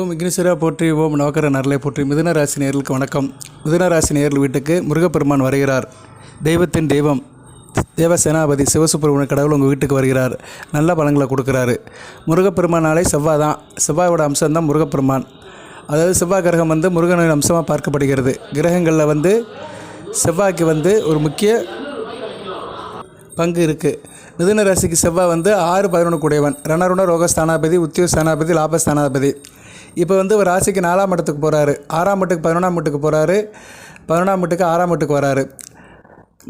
ஓம் விக்னேஸ்வரா போற்றி ஓம் நவக்கர நரலை போற்றி. மிதுன ராசி வணக்கம். மிதுன ராசி வீட்டுக்கு முருகப்பெருமான் வருகிறார். தெய்வத்தின் தெய்வம் தேவ சேனாபதி சிவசுப்பிரமணிய கடவுள் உங்கள் வீட்டுக்கு வருகிறார். நல்ல பலன்களை கொடுக்குறாரு. முருகப்பெருமானாலே செவ்வாய் தான். செவ்வாயோட அம்சம் தான் முருகப்பெருமான். அதாவது செவ்வாய் கிரகம் வந்து முருகனின் அம்சமாக பார்க்கப்படுகிறது. கிரகங்களில் வந்து செவ்வாய்க்கு வந்து ஒரு முக்கிய பங்கு இருக்குது மிதுன ராசிக்கு செவ்வாய் வந்து ஆறு பதினொன்று கூடியவன் ரணருண ரோகஸ்தானாபதி உத்தியோக ஸ்தானாபதி லாபஸ்தானாபதி. இப்போ வந்து ஒரு ராசிக்கு நாலாம் இடத்துக்கு போகிறாரு ஆறாம் வீட்டுக்கு பதினொன்றாம் வீட்டுக்கு போகிறாரு பதினொன்றாம் வீட்டுக்கு ஆறாம் வீட்டுக்கு வராரு.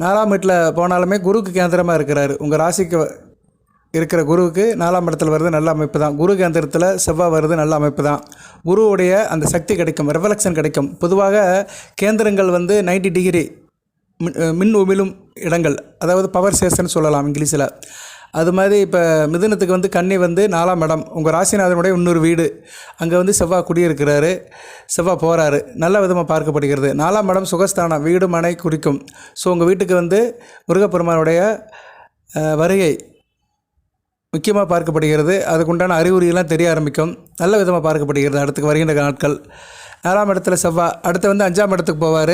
நாலாம் வீட்டில் போனாலுமே குருக்கு கேந்திரமாக இருக்கிறாரு. உங்கள் ராசிக்கு இருக்கிற குருவுக்கு நாலாம் இடத்துல வருது நல்ல அமைப்பு தான். குரு கேந்திரத்தில் செவ்வாய் வருது நல்ல அமைப்பு தான். குருவுடைய அந்த சக்தி கிடைக்கும் ரெவலக்ஷன் கிடைக்கும். பொதுவாக கேந்திரங்கள் வந்து 90 டிகிரி மின் மின் உமிழும் இடங்கள் அதாவது பவர் ஸ்டேஷன் சொல்லலாம் இங்கிலீஷில். அது மாதிரி இப்போ மிதுனத்துக்கு வந்து கன்னி வந்து நாலாம் இடம். உங்கள் ராசிநாதனுடைய இன்னொரு வீடு. அங்கே வந்து செவ்வாய் குடியிருக்கிறாரு. செவ்வாய் போகிறாரு நல்ல விதமாக பார்க்கப்படுகிறது. நாலாம் இடம் சுகஸ்தானம். வீடு மனை குறிக்கும் ஸோ உங்கள் வீட்டுக்கு வந்து முருகப்பெருமானுடைய வருகை. முக்கியமாக பார்க்கப்படுகிறது. அதுக்குண்டான அறிகுறியெல்லாம் தெரிய ஆரம்பிக்கும். நல்ல விதமாக பார்க்கப்படுகிறது. அடுத்து வருகின்ற நாட்கள். நாலாம் இடத்துல செவ்வாய் அடுத்து வந்து அஞ்சாம் இடத்துக்கு போவார்.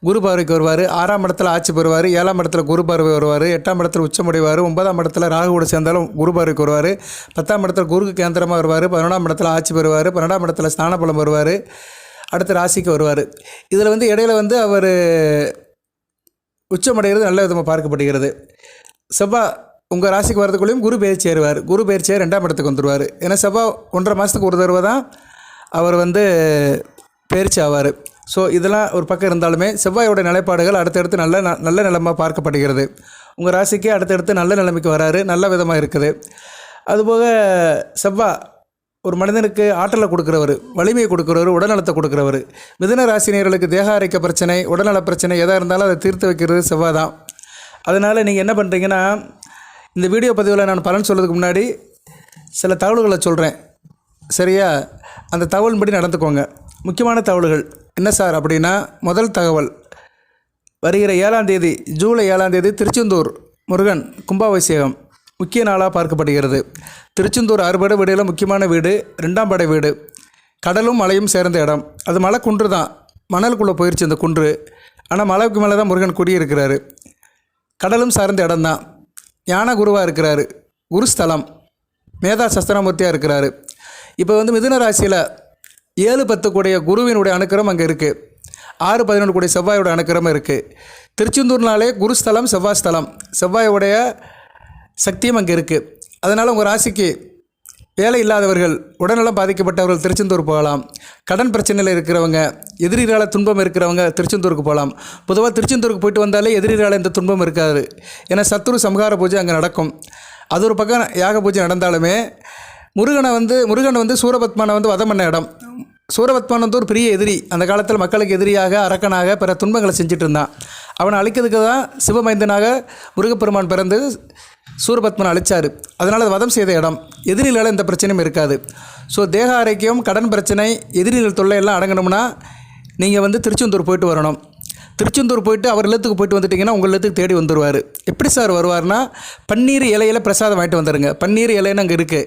குரு பார்வைக்கு வருவார். ஆறாம் இடத்துல ஆட்சி பெறுவார். ஏழாம் இடத்துல குரு பார்வை வருவார். எட்டாம் இடத்துல உச்சமடைவார் ஒன்பதாம் இடத்துல ராகுவோட சேர்ந்தாலும் குரு பார்வைக்கு வருவார். பத்தாம் இடத்துல குருக்கு கேந்திரமாக வருவார். பதினொன்றாம் இடத்துல ஆட்சி பெறுவார். பன்னெண்டாம் இடத்துல ஸ்தானபலம் வருவார். அடுத்த ராசிக்கு வருவார். இதில் வந்து இடையில வந்து அவர் உச்சமடைகிறது நல்ல விதமாக பார்க்கப்படுகிறது. செவ்வாய் உங்கள் ராசிக்கு வரதுக்குள்ளேயும் குரு பயிற்சி ஏறுவார் குரு பயிற்சியே ரெண்டாம் இடத்துக்கு வந்துடுவார் ஏன்னா செவ்வாய் ஒன்றரை மாதத்துக்கு ஒரு தடவை தான் அவர் வந்து பயிற்சி ஆவார். ஸோ இதெல்லாம் ஒரு பக்கம் இருந்தாலுமே செவ்வாயோட நிலைப்பாடுகள் அடுத்தடுத்து நல்ல ந- நல்ல நிலமாக பார்க்கப்படுகிறது. உங்கள் ராசிக்கு அடுத்தடுத்து நல்ல நிலைமைக்கு வராரு. நல்ல விதமாக இருக்குது. அதுபோக செவ்வாய் ஒரு மனிதனுக்கு ஆற்றலை கொடுக்குறவர் வலிமையை கொடுக்குறவர் உடல்நலத்தை கொடுக்குறவர். மிதன ராசினியர்களுக்கு தேக அரைக்க பிரச்சனை உடல்நல பிரச்சனை எதாக இருந்தாலும் அதை தீர்த்து வைக்கிறது செவ்வாய் தான். அதனால் நீங்கள் என்ன பண்ணுறீங்கன்னா இந்த வீடியோ பதிவில் நான் பலன் சொல்கிறதுக்கு முன்னாடி சில தகவல்களை சொல்கிறேன் சரியா? அந்த தகவல்படி நடந்துக்கோங்க. முக்கியமான தகவல்கள். என்ன சார் அப்படின்னா முதல் தகவல். வருகிற ஏழாம் தேதி ஜூலை ஏழாம் தேதி திருச்செந்தூர் முருகன் கும்பாபிஷேகம் முக்கிய நாளாக பார்க்கப்படுகிறது. திருச்செந்தூர் அறுபடை வீடுகளில் முக்கியமான வீடு ரெண்டாம் படை வீடு. கடலும் மலையும் சேர்ந்த இடம். அது மலை குன்று தான். மணலுக்குள்ளே போயிடுச்சு அந்த குன்று. ஆனால் மலைக்கு மேலே தான் முருகன் குடியிருக்கிறாரு. கடலும் சார்ந்த இடம்தான் ஞான குருவாக இருக்கிறாரு. குருஸ்தலம். மேதா சஸ்திரமூர்த்தியாக இருக்கிறாரு. இப்போ வந்து மிதுன ராசியில் ஏழு பத்து கூடிய குருவினுடைய அனுக்கிரம் அங்கே இருக்குது ஆறு பதினொன்று கூடிய செவ்வாயோட அனுக்கிரம் இருக்குது திருச்செந்தூர்னாலே குருஸ்தலம் செவ்வாய் ஸ்தலம். செவ்வாயோடைய சக்தியும் அங்கே இருக்குது அதனால் உங்கள் ராசிக்கு வேலை இல்லாதவர்கள் உடல்நலம் பாதிக்கப்பட்டவர்கள் திருச்செந்தூர் போகலாம். கடன் பிரச்சனையில் இருக்கிறவங்க எதிரிகளால துன்பம் இருக்கிறவங்க திருச்செந்தூருக்கு போகலாம். பொதுவாக திருச்செந்தூருக்கு போயிட்டு வந்தாலே எதிரிகளால் எந்த துன்பம் இருக்காது. ஏன்னா சத்துரு சம்ஹார பூஜை அங்கே நடக்கும். அது ஒரு பக்கம் யாக பூஜை நடந்தாலுமே முருகனை வந்து முருகன் வந்து சூரபத்மனை வந்து வதம் பண்ண இடம். சூரபத்மன் வந்து ஒரு பெரிய எதிரி. அந்த காலத்தில் மக்களுக்கு எதிரியாக அரக்கனாக பிற துன்பங்களை செஞ்சுட்டு இருந்தான். அவனை அழிக்கிறதுக்கு தான் சிவமைந்தனாக முருகப்பெருமான் பிறந்து சூரபத்மன் அழிச்சார். அதனால் அதை வதம் செய்த இடம். எதிரிகளால் எந்த பிரச்சனையும் இருக்காது. ஸோ தேக ஆரோக்கியம் கடன் பிரச்சனை எதிரிகள் தொல்லை எல்லாம் அடங்கணும்னா நீங்கள் வந்து திருச்செந்தூர் போயிட்டு வரணும். திருச்செந்தூர் போயிட்டு அவர் இல்லத்துக்கு போயிட்டு வந்துட்டிங்கன்னா உங்கள் இல்லத்துக்கு தேடி வந்துடுவார் எப்படி சார் வருவார்னா பன்னீர் இலையில பிரசாதம் வாங்கிட்டு வந்துடுங்க பன்னீர் இலைன்னு அங்கே இருக்குது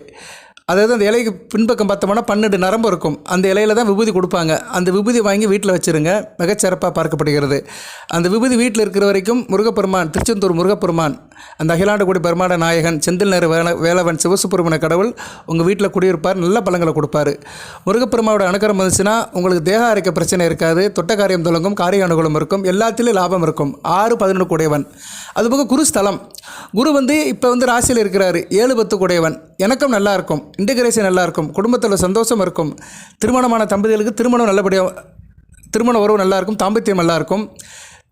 அதாவது அந்த இலைக்கு பின்பக்கம் பார்த்தோம்னா பன்னெண்டு நரம்பு இருக்கும். அந்த இலையில தான் விபூதி கொடுப்பாங்க. அந்த விபூதி வாங்கி வீட்டில் வச்சுருங்க. மிகச்சிறப்பாக பார்க்கப்படுகிறது. அந்த விபூதி வீட்டில் இருக்கிற வரைக்கும் முருகப்பெருமான் திருச்செந்தூர் முருகப்பெருமான் அந்த அகிலாண்டகுடி பெருமாட நாயகன் செந்தில் நேரு வேல வேலவன் சிவசுப்பிரமணிய கடவுள் உங்கள் வீட்டில் குடியிருப்பார். நல்ல பழங்களை கொடுப்பாரு. முருகப்பெருமாவோட அனுக்கிரம் வந்துச்சுன்னா உங்களுக்கு தேக அரைக்க பிரச்சனை இருக்காது. தொட்ட காரியம் தொடங்கும் காரிய அனுகூலம் இருக்கும். எல்லாத்துலேயும் லாபம் இருக்கும். ஆறு பதினொன்று கூடையவன். அதுபோக குரு ஸ்தலம். குரு வந்து இப்போ வந்து ராசியில் இருக்கிறாரு. ஏழு பத்து கூடையவன். எனக்கும் நல்லா இருக்கும். இன்டகிரேஷன் நல்லா இருக்கும் குடும்பத்தில் சந்தோஷம் இருக்கும். திருமணமான தம்பதிகளுக்கு திருமணம் நல்லபடியாக திருமண உறவு நல்லா இருக்கும் தாம்பத்தியம் நல்லா இருக்கும்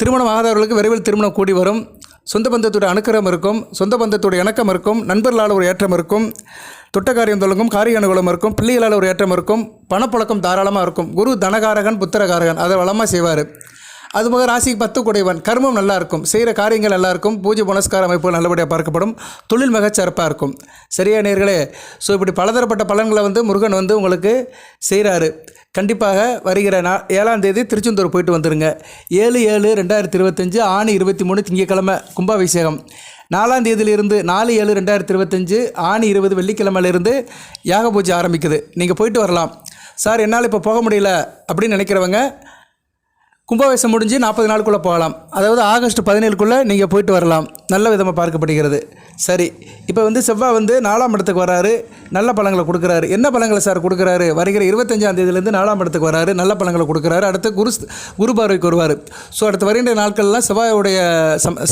திருமணம் ஆகாதவர்களுக்கு விரைவில் திருமணம் கூடி வரும். சொந்த பந்தத்தோட அணுக்கரம் இருக்கும் சொந்த பந்தத்தோட இணக்கம் இருக்கும் நண்பர்களால் ஒரு ஏற்றம் இருக்கும். தொட்ட காரியம் தொடங்கும் காரிய அனுகூலம் இருக்கும் பிள்ளைகளால் ஒரு ஏற்றம் இருக்கும். பணப்பழக்கம் தாராளமாக இருக்கும். குரு தனகாரகன் புத்திரகாரகன் அதை வளமாக செய்வார். அதுபோக ராசிக்கு பத்து குடைவன். கர்மம் நல்லா இருக்கும் செய்கிற காரியங்கள் நல்லா இருக்கும் பூஜை புனஸ்கார அமைப்பு நல்லபடியாக பார்க்கப்படும். தொழில் மிகச்சிறப்பாக இருக்கும். சரியா நேர்களே? ஸோ இப்படி பலதரப்பட்ட பலன்களை வந்து முருகன் வந்து உங்களுக்கு செய்கிறாரு கண்டிப்பாக வருகிற நா ஏழாம் தேதி திருச்செந்தூர் போயிட்டு வந்துருங்க. ஏழு ஏழு ரெண்டாயிரத்தி இருபத்தஞ்சு ஆணி இருபத்தி மூணு திங்கக்கிழமை கும்பாபிஷேகம். நாலாம் தேதியிலிருந்து நாலு ஏழு ரெண்டாயிரத்தி இருபத்தஞ்சு ஆணி இருபது வெள்ளிக்கிழமையிலிருந்து யாக பூஜை ஆரம்பிக்குது. நீங்கள் போயிட்டு வரலாம். சார் என்னால் இப்போ போக முடியல அப்படின்னு நினைக்கிறவங்க கும்பாவேசம் முடிஞ்சு நாற்பது நாளுக்குள்ளே போகலாம். அதாவது ஆகஸ்ட் பதினேழுக்குள்ளே நீங்கள் போயிட்டு வரலாம். நல்ல விதமாக பார்க்கப்படுகிறது. சரி இப்போ வந்து செவ்வாய் வந்து நாலாம் இடத்துக்கு வராரு. நல்ல பழங்களை கொடுக்குறாரு. என்ன பழங்களை சார் கொடுக்குறாரு? வருகிற இருபத்தஞ்சாம் தேதியிலேருந்து நாலாம் இடத்துக்கு வராரு. நல்ல பழங்களை கொடுக்குறாரு. அடுத்து குரு குரு பார்வைக்கு வருவார். ஸோ அடுத்து வருகின்ற நாட்கள்லாம் செவ்வாயுடைய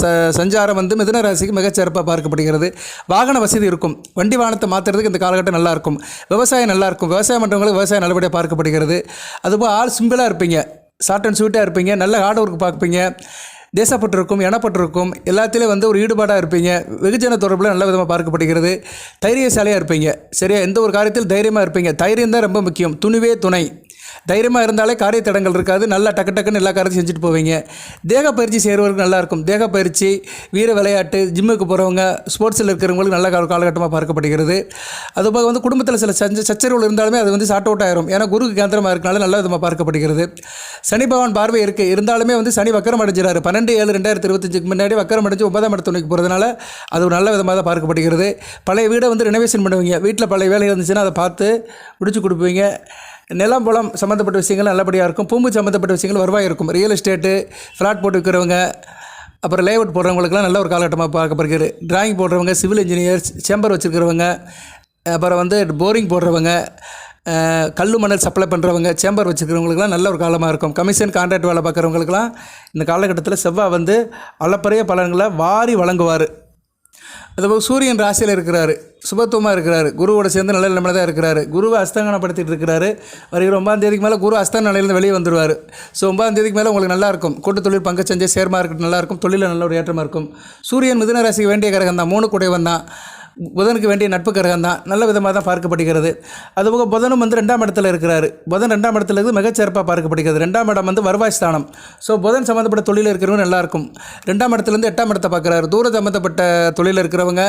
ச சஞ்சாரம் வந்து மிதன ராசிக்கு மிகச்சிறப்பாக பார்க்கப்படுகிறது. வாகன வசதி இருக்கும். வண்டி வாகனத்தை மாற்றுறதுக்கு இந்த காலகட்டம் நல்லா இருக்கும். விவசாயம் நல்லாயிருக்கும் விவசாயம் பண்ணுறவங்களுக்கு விவசாயம் நல்லபடியாக பார்க்கப்படுகிறது. அதுபோல் ஆள் சிம்பிளாக இருப்பீங்க. ஷார்ட் அண்ட் ஸ்வீட்டாக இருப்பீங்க. நல்ல ஹார்ட் ஒர்க் பார்ப்பீங்க. தேசப்பட்டிருக்கும் எனப்பட்டிருக்கும் எல்லாத்துலேயும் வந்து ஒரு ஈடுபாடாக இருப்பீங்க. வெகுஜன தொடர்பில் நல்ல விதமாக பார்க்கப்படுகிறது. தைரியசாலியாக இருப்பீங்க. சரியா? எந்த ஒரு காரியத்தில் தைரியமாக இருப்பீங்க. தைரியம் தான் ரொம்ப முக்கியம். துணிவே துணை. தைரியமாக இருந்தாலே காரிய தடங்கள் இருக்காது. நல்லா டக்கு டக்குன்னு எல்லா காரியத்தையும் செஞ்சுட்டு போவீங்க. தேக பயிற்சி செய்கிறவங்களுக்கு நல்லாயிருக்கும் தேக பயிற்சி வீர விளையாட்டு ஜிம்முக்கு போகிறவங்க ஸ்போர்ட்ஸில் இருக்கிறவங்களுக்கு நல்ல கால காலகட்டமாக பார்க்கப்படுகிறது. அதுபோக வந்து குடும்பத்தில் சில சஞ்ச சச்சரவுகள் இருந்தாலுமே அது வந்து சார்ட் அவுட் ஆயிரும். ஏன்னா குருக்கு கேந்திரமாக இருக்கனால நல்ல விதமாக பார்க்கப்படுகிறது. சனி பகவான் பார்வை இருக்குது இருந்தாலுமே வந்து சனி வக்கரம் அடைஞ்சிறாரு. பன்னெண்டு ஏழு ரெண்டாயிரத்தி இருபத்தஞ்சுக்கு முன்னாடி வக்கரம் அடைஞ்சு ஒன்பதாம் இடத்து போகிறதுனால அது ஒரு நல்ல விதமாக தான் பார்க்கப்படுகிறது. பழைய வீடை வந்து ரினோவேஷன் பண்ணுவீங்க. வீட்டில் பழைய வேலை இருந்துச்சுன்னா அதை பார்த்து முடிச்சு கொடுப்பீங்க. நிலம் புலம் சம்மந்தப்பட்ட விஷயங்கள் நல்லபடியாக இருக்கும். பூம்பு சம்மந்தப்பட்ட விஷயங்கள் வருவாய் இருக்கும். ரியல் எஸ்டேட்டு ஃப்ளாட் போட்டு விற்கிறவங்க அப்புறம் லேஅவுட் போடுறவங்களுக்குலாம் நல்ல ஒரு காலகட்டமாக பார்க்கப்படுகிறது. டிராயிங் போடுறவங்க சிவில் இன்ஜினியர்ஸ் சேம்பர் வச்சுருக்கிறவங்க அப்புறம் வந்து போரிங் போடுறவங்க கல் மணல் சப்ளை பண்ணுறவங்க சேம்பர் வச்சுருக்கிறவங்களுக்குலாம் நல்ல ஒரு காலமாக இருக்கும். கமிஷன் கான்ட்ராக்ட் வேலை பார்க்குறவங்களுக்குலாம் இந்த காலகட்டத்தில் செவ்வாய் வந்து அளப்பரிய பலன்களை வாரி வழங்குவார். அதுபோல் சூரியன் ராசியில் இருக்கிறாரு. சுபத்துவமாக இருக்கிறாரு. குருவோட சேர்ந்து நல்ல நிலமையில தான் இருக்கிறாரு. குருவை அஸ்தங்கனப்படுத்திட்டு இருக்கிறாரு. வருகிற ஒன்பதாம் தேதிக்கு மேலே குரு அஸ்தங்க நிலையிலேருந்து வெளியே வந்துடுவார் ஸோ ஒன்பதாம் தேதிக்கு மேலே உங்களுக்கு நல்லாயிருக்கும் கூட்டு தொழில் பங்குச்சந்தை ஷேர் மார்க்கெட் நல்லா இருக்கும். தொழிலில் நல்ல ஒரு ஏற்றமாக இருக்கும். சூரியன் மிதுன ராசிக்கு வேண்டிய கிரகம் தான். மூணு குடைவன் தான். புதனுக்கு வேண்டிய நட்பு கிரகம் தான். நல்ல விதமாக தான் பார்க்கப்படுகிறது. அதுபோக புதனும் வந்து ரெண்டாம் இடத்துல இருக்கிறார். புதன் ரெண்டாம் இடத்துல இருந்து மிகச்சிறப்பாக பார்க்கப்படுகிறது. ரெண்டாம் இடம் வந்து வருவாய் ஸ்தானம். ஸோ புதன் சம்மந்தப்பட்ட தொழில் இருக்கிறவங்க நல்லாயிருக்கும். ரெண்டாம் இடத்துலேருந்து எட்டாம் இடத்தை பார்க்குறாரு. தூர சம்மந்தப்பட்ட தொழில் இருக்கிறவங்க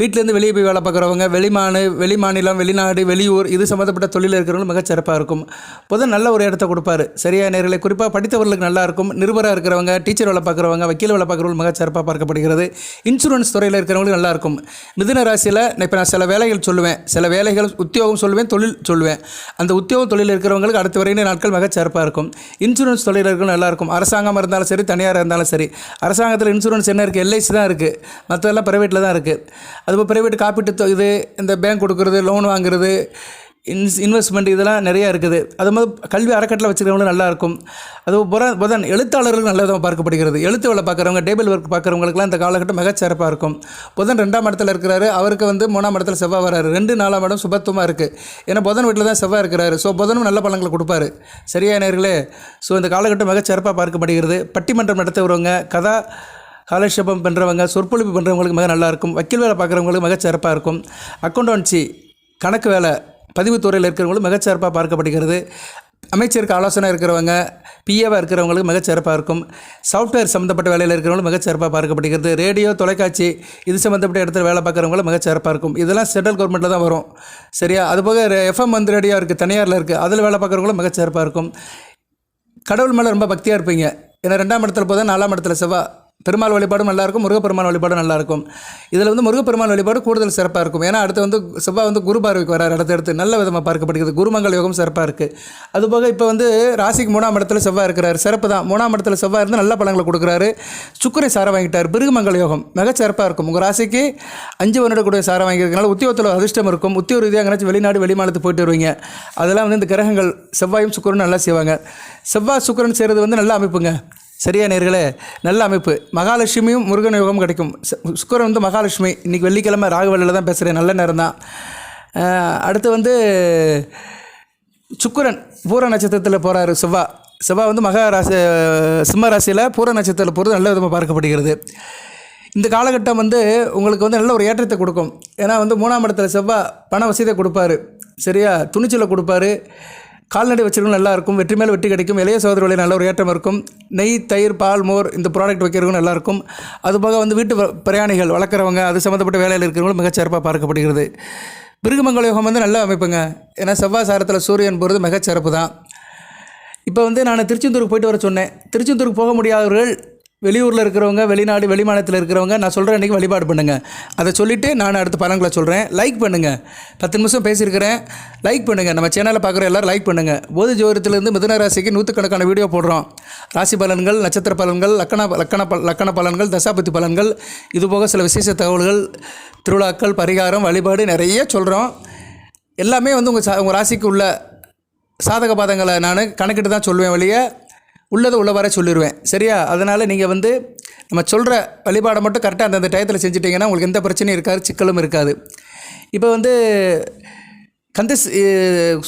வீட்டிலேருந்து வெளியே போய் வேலை பார்க்குறவங்க வெளிமானு வெளி மாநிலம் வெளிநாடு வெளியூர் இது சம்மந்தப்பட்ட தொழில் இருக்கிறவங்க மிக சிறப்பாக இருக்கும். புதன் நல்ல ஒரு இடத்த கொடுப்பாரு. சரியா நேர்களை குறிப்பாக படித்தவர்களுக்கு நல்லா இருக்கும். நிருபராக இருக்கிறவங்க டீச்சர் வேலை பார்க்குறவங்க வக்கீல் வேலை பார்க்குறவங்க மிக சிறப்பாக பார்க்கப்படுகிறது. இன்சூரன்ஸ் துறையில் இருக்கிறவங்களுக்கு நல்லா இருக்கும். மிதுன ராசியில் இப்போ நான் சில வேலைகள் சொல்லுவேன். சில வேலைகள் உத்தியோகம் சொல்லுவேன் தொழில் சொல்லுவேன். அந்த உத்தியோகம் தொழில் இருக்கிறவங்களுக்கு அடுத்த வரையின நாட்கள் மிக சிறப்பாக இருக்கும். இன்சூரன்ஸ் தொழில் இருக்கிறவங்க நல்லா இருக்கும். அரசாங்கம் இருந்தாலும் சரி தனியார் இருந்தாலும் சரி. அரசாங்கத்தில் இன்சூரன்ஸ் என்ன இருக்குது எல்ஐசி தான் இருக்குது மற்றதெல்லாம் ப்ரைவேட்டில் தான் இருக்குது அதுபோல் ப்ரைவேட் காப்பீட்டு இது இந்த பேங்க் கொடுக்குறது லோன் வாங்குறது இன்ஸ் இன்வெஸ்ட்மெண்ட் இதெல்லாம் நிறையா இருக்குது. அது மாதிரி கல்வி அறக்கட்டளை வச்சுக்கிறவங்களும் நல்லா இருக்கும். அது புதன் புதன் எழுத்தாளர்கள் நல்ல விதமாக பார்க்கப்படுகிறது. எழுத்து வேலை பார்க்குறவங்க டேபிள் ஒர்க் பார்க்குறவங்களுக்குலாம் இந்த காலகட்டம் மிகச்சிறப்பாக இருக்கும். புதன் ரெண்டாம் இடத்துல இருக்கிறாரு. அவருக்கு வந்து மூணாம் இடத்துல செவ்வாய் வராரு. ரெண்டு நாலாம் இடம் சுபத்துவமாக இருக்குது ஏன்னா புதன் வீட்டில் தான் செவ்வாய் இருக்கிறாரு. ஸோ புதனும் நல்ல பழங்களை கொடுப்பாரு. சரியா நேர்களே? ஸோ இந்த காலகட்டம் மிகச்சிறப்பாக பார்க்கப்படுகிறது. பட்டிமன்றம் நடத்துகிறவங்க கதா காலட்சேபம் பண்ணுறவங்க சொற்பொழிவு பண்ணுறவங்களுக்கு மிக நல்லா இருக்கும் வக்கீல் வேலை பார்க்குறவங்களுக்கு மிக சிறப்பாக இருக்கும். அக்கௌண்டன்சி கணக்கு வேலை பதிவுத்துறையில் இருக்கிறவங்களும் மிகச்சிறப்பாக பார்க்கப்படுகிறது. அமைச்சருக்கு ஆலோசனை இருக்கிறவங்க பிஏவாக இருக்கிறவங்களுக்கு மிகச்சிறப்பாக இருக்கும். சாஃப்ட்வேர் சம்மந்தப்பட்ட வேலையில் இருக்கிறவங்களும் மிகச்சிறப்பாக பார்க்கப்படுகிறது. ரேடியோ தொலைக்காட்சி இது சம்மந்தப்பட்ட இடத்துல வேலை பார்க்குறவங்களும் மிகச்சிறப்பாக இருக்கும். இதெல்லாம் சென்ட்ரல் கவர்மெண்ட்டில் தான் வரும். சரியா? அதுபோக எஃப்எம் வந்து ரேடியோ இருக்குது தனியாரில் இருக்குது அதில் வேலை பார்க்குறவங்களும் மிகச்சிறப்பாக இருக்கும். கடவுள் மேலே ரொம்ப பக்தியாக இருப்பீங்க. ஏன்னா ரெண்டாம் இடத்துல போதும் நாலாம் இடத்துல செவ்வா. பெருமாள் வழிபாடும் நல்லாயிருக்கும் முருகப்பெருமான் வழிபாடும் நல்லாயிருக்கும். இதில் வந்து முருகப்பெருமான் வழிபாடு கூடுதல் சிறப்பாக இருக்கும். ஏன்னா அடுத்து வந்து செவ்வாய் வந்து குரு பார்வைக்கு வரார். அடுத்தடுத்து நல்ல விதமாக பார்க்கப்படுகிறது. குருமங்கள் யோகம் சிறப்பாக இருக்குது அதுபோக இப்போ வந்து ராசிக்கு மூணாம் இடத்துல செவ்வாய் இருக்கிறார். சிறப்பு தான். மூணாம் இடத்துல செவ்வாய் இருந்து நல்ல பழங்களை கொடுக்குறாரு. சுக்கரை சாரம் வாங்கிட்டார். பிருகுமங்கள் யோகம் மிக சிறப்பாக இருக்கும். உங்கள் ராசிக்கு அஞ்சு வருட கூட சாரம் வாங்கியிருக்கனால உத்தியோகத்தில் அதிர்ஷ்டம் இருக்கும். உத்தியோக ரீதியாக எங்கேனாச்சும் வெளிநாடு வெளிமாநிலத்துக்கு போயிட்டு வருவீங்க. அதெல்லாம் வந்து இந்த கிரகங்கள் செவ்வாயும் சுக்கரனும் நல்லா செய்வாங்க. செவ்வாய் சுக்கரன் செய்கிறது வந்து நல்ல அமைப்புங்க. சரியா நேர்களே? நல்ல அமைப்பு. மகாலட்சுமியும் முருகன் யோகம் கிடைக்கும். சுக்கரன் சுக்கிரன் வந்து மகாலட்சுமி. இன்றைக்கி வெள்ளிக்கிழமை ராகவல்லில் தான் பேசுகிறேன் நல்ல நேரம் தான் அடுத்து வந்து சுக்கிரன் பூர நட்சத்திரத்தில் போகிறாரு செவ்வா. செவ்வா வந்து மகா ராசி சிம்ம ராசியில் பூர நட்சத்திரத்தில் போகிறது நல்ல விதமாக பார்க்கப்படுகிறது. இந்த காலகட்டம் வந்து உங்களுக்கு வந்து நல்ல ஒரு ஏற்றத்தை கொடுக்கும். ஏன்னா வந்து மூணாம் இடத்துல செவ்வா பண வசதியை கொடுப்பாரு. சரியா? துணிச்சலை கொடுப்பாரு. கால்நடை வச்சிருக்கும் நல்லா இருக்கும். வெற்றி மேல் வெற்றி கிடைக்கும். இளைய சகோதர நல்ல ஒரு ஏற்றம் இருக்கும். நெய் தயிர் பால் மோர் இந்த ப்ராடக்ட் வைக்கிறவங்க நல்லா இருக்கும். அதுபோக வந்து வீட்டு வ- பிரயாணிகள் வளர்க்குறவங்க அது சம்மந்தப்பட்ட வேலையில் இருக்கிறவங்களும் மிகச்சிறப்பாக பார்க்கப்படுகிறது. பிருகுமங்கல யோகம் வந்து நல்ல அமைப்புங்க. ஏன்னா செவ்வாய் சாரத்தில் சூரியன் போகிறது மிகச்சிறப்பு தான் இப்போ வந்து நான் திருச்செந்தூருக்கு போயிட்டு வர சொன்னேன். திருச்செந்தூருக்கு போக முடியாதவர்கள் வெளியூரில் இருக்கிறவங்க வெளிநாடு வெளிமாநிலத்தில் இருக்கிறவங்க நான் சொல்கிறேன் இன்றைக்கி வழிபாடு பண்ணுங்கள் அதை சொல்லிவிட்டு நான் அடுத்த பலன்களை சொல்கிறேன் லைக் பண்ணுங்கள் பத்து நிமிஷம் பேசியிருக்கிறேன். லைக் பண்ணுங்கள் நம்ம சேனலில் பார்க்குற எல்லோரும் லைக் பண்ணுங்கள் போது ஜோதிடத்திலேருந்து மிதுன ராசிக்கு நூற்றுக்கணக்கான வீடியோ போடுறோம். ராசி பலன்கள் நட்சத்திர பலன்கள் லக்கண லக்கண ப லக்கண பலன்கள் தசாபதி பலன்கள். இதுபோக சில விசேஷ தகவல்கள் திருவிழாக்கள் பரிகாரம் வழிபாடு நிறைய சொல்கிறோம் எல்லாமே வந்து உங்கள் சா உங்கள் ராசிக்கு உள்ள சாதக பாதங்களை நான் கணக்கிட்டு தான் சொல்லுவேன் வழியே உள்ளதை உள்ளவாறே சொல்லிடுவேன் சரியா? அதனால் நீங்கள் வந்து நம்ம சொல்கிற வழிபாடை மட்டும் கரெக்டாக அந்தந்த டயத்தில் செஞ்சிட்டிங்கன்னா உங்களுக்கு எந்த பிரச்சனையும் இருக்காது சிக்கலும் இருக்காது. இப்போ வந்து கந்த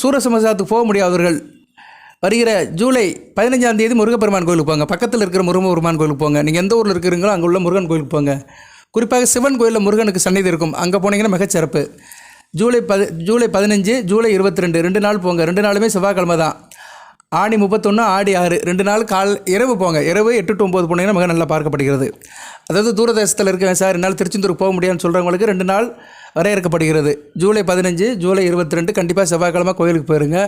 சூரசமசாத்துக்கு போக முடியாதவர்கள் வருகிற ஜூலை பதினஞ்சாம் தேதி முருகப்பெருமான் கோயிலுக்கு போங்க. பக்கத்தில் இருக்கிற முருகப்பெருமான் கோயிலுக்கு போங்க. நீங்கள் எந்த ஊரில் இருக்கிறீங்களோ அங்கே உள்ள முருகன் கோயிலுக்கு போங்க. குறிப்பாக சிவன் கோயிலில் முருகனுக்கு சன்னிதி இருக்கும். அங்கே போனீங்கன்னா மிகச்சிறப்பு. ஜூலை பதி ஜூலை பதினஞ்சு ஜூலை இருபத்தி ரெண்டு ரெண்டு நாள் போங்க. ரெண்டு நாளுமே செவ்வாய்க்கிழமை தான். ஆடி முப்பத்தொன்று ஆடி ஆறு ரெண்டு நாள் கால் இரவு போங்க. இரவு எட்டு டு ஒம்பது போனீங்கன்னா மிக நல்லா பார்க்கப்படுகிறது. அதாவது தூரதேசத்தில் இருக்கேன் சார் என்னால் திருச்செந்தூர் போக முடியாதுன்னு சொல்கிறவங்களுக்கு ரெண்டு நாள் வரையறுக்கப்படுகிறது. ஜூலை பதினஞ்சு ஜூலை இருபத்தி ரெண்டு கண்டிப்பாக செவ்வாய்க்கிழமை கோயிலுக்கு போயிருங்க.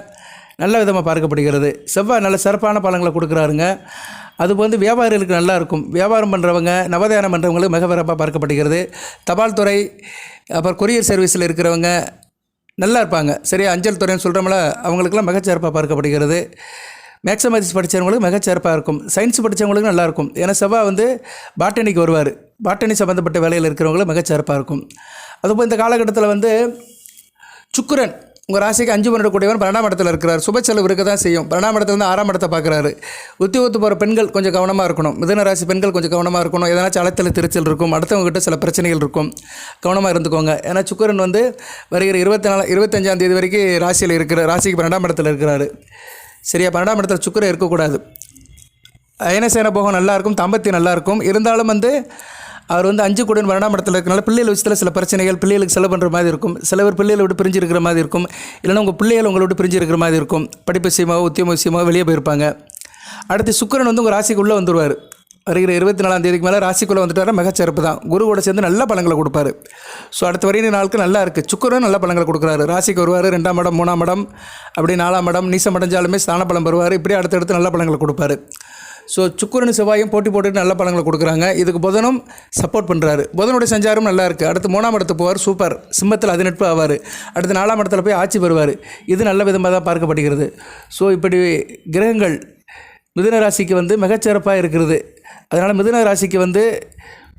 நல்ல விதமாக பார்க்கப்படுகிறது. செவ்வாய் நல்ல சிறப்பான பழங்களை கொடுக்குறாருங்க. அது வந்து வியாபாரிகளுக்கு நல்லா இருக்கும். வியாபாரம் பண்ணுறவங்க நவதானம் பண்ணுறவங்களுக்கு மிக சிறப்பாக பார்க்கப்படுகிறது. தபால் துறை அப்புறம் கொரியர் சர்வீஸில் இருக்கிறவங்க நல்லா இருப்பாங்க. சரியா? அஞ்சல் துறைன்னு சொல்கிறோம்ல அவங்களுக்குலாம் மிகச்சிறப்பாக பார்க்கப்படுகிறது. மேக்ஸமேட்டிக்ஸ் படித்தவங்களுக்கு மிகச்சிறப்பாக இருக்கும். சயின்ஸ் படித்தவங்களுக்கு நல்லாயிருக்கும் ஏன்னா செவ்வாய் வந்து பாட்டனிக்கு வருவார். பாட்டனி சம்மந்தப்பட்ட வேலையில் இருக்கிறவங்களும் மிகச்சிறப்பாக இருக்கும். அதுபோல் இந்த காலகட்டத்தில் வந்து சுக்கிரன் உங்கள் ராசிக்கு அஞ்சு பன்னெண்டு கூடியவன் பன்னெண்டாம் இடத்துல இருக்கிறார். சுப செலவு இருக்க தான் செய்யும். பன்னெண்டாம் இடத்துலேருந்து ஆறாம் இடத்தை பார்க்குறாரு. உத்தியோகத்து போகிற பெண்கள் கொஞ்சம் கவனமாக இருக்கணும். மிதன ராசி பெண்கள் கொஞ்சம் கவனமாக இருக்கணும். எதனாச்சும் அலைத்தல திருச்சல் இருக்கும். அடுத்தவங்க கிட்ட சில பிரச்சனைகள் இருக்கும். கவனமாக இருந்துக்கோங்க. ஏன்னா சுக்கரன் வந்து வருகிற இருபத்தி நாலு இருபத்தஞ்சாம் தேதி வரைக்கும் ராசியில் இருக்கிற ராசிக்கு பன்னெண்டாம் இடத்துல இருக்கிறாரு. சரியா? பன்னெண்டாம் இடத்துல சுக்கரை இருக்கக்கூடாது. அயனசேன போகம் நல்லாயிருக்கும் தம்பத்தி நல்லாயிருக்கும் இருந்தாலும் வந்து அவர் வந்து அஞ்சு கூட பன்னெண்டாம் இடத்துல இருக்கனால பிள்ளைகள் விஷயத்தில் சில பிரச்சனைகள் பிள்ளைகளுக்கு செலவு பண்ணுற மாதிரி இருக்கும். சில பேர் பிள்ளைகளை விட்டு பிரிஞ்சு இருக்கிற மாதிரி இருக்கும். இல்லைன்னா உங்கள் பிள்ளைகள் உங்களை விட்டு பிரிஞ்சு இருக்கிற மாதிரி இருக்கும். படிப்பு விஷயமாக உத்தியோக விஷயமாக வெளியே போயிருப்பாங்க. அடுத்து சுக்கரன் வந்து உங்கள் ராசிக்குள்ளே வந்துடுவார் வருகிற இருபத்தி நாலாம் தேதிக்கு மேலே ராசிக்குள்ளே வந்துட்டாரா? மிகச்சிறப்பு தான். குருவோட சேர்ந்து நல்ல பழங்களை கொடுப்பாரு. ஸோ அடுத்த வரையும் நாளுக்கு நல்லா இருக்குது சுக்கரன் நல்ல பழங்களை கொடுக்குறாரு. ராசிக்கு வருவார். ரெண்டாம் இடம் மூணாம் இடம் அப்படி நாலாம் இடம் நீசம் அடைஞ்சாலுமே ஸ்தான பலம் வருவார் இப்படி அடுத்தடுத்து நல்ல பழங்களை கொடுப்பாரு. ஸோ சுக்குரன் செவ்வாயும் போட்டி போட்டுட்டு நல்ல பழங்களை கொடுக்குறாங்க. இதுக்கு புதனும் சப்போர்ட் பண்ணுறாரு புதனுடைய சஞ்சாரம் நல்லா இருக்குது அடுத்து மூணாம் இடத்து போவார். சூப்பர் சிம்மத்தில் அது நட்பு ஆவார். அடுத்து நாலாம் இடத்துல போய் ஆட்சி பெறுவார். இது நல்ல விதமாக தான் பார்க்கப்படுகிறது. ஸோ இப்படி கிரகங்கள் மிதுன ராசிக்கு வந்து மிகச்சிறப்பாக இருக்கிறது. அதனால் மிதுன ராசிக்கு வந்து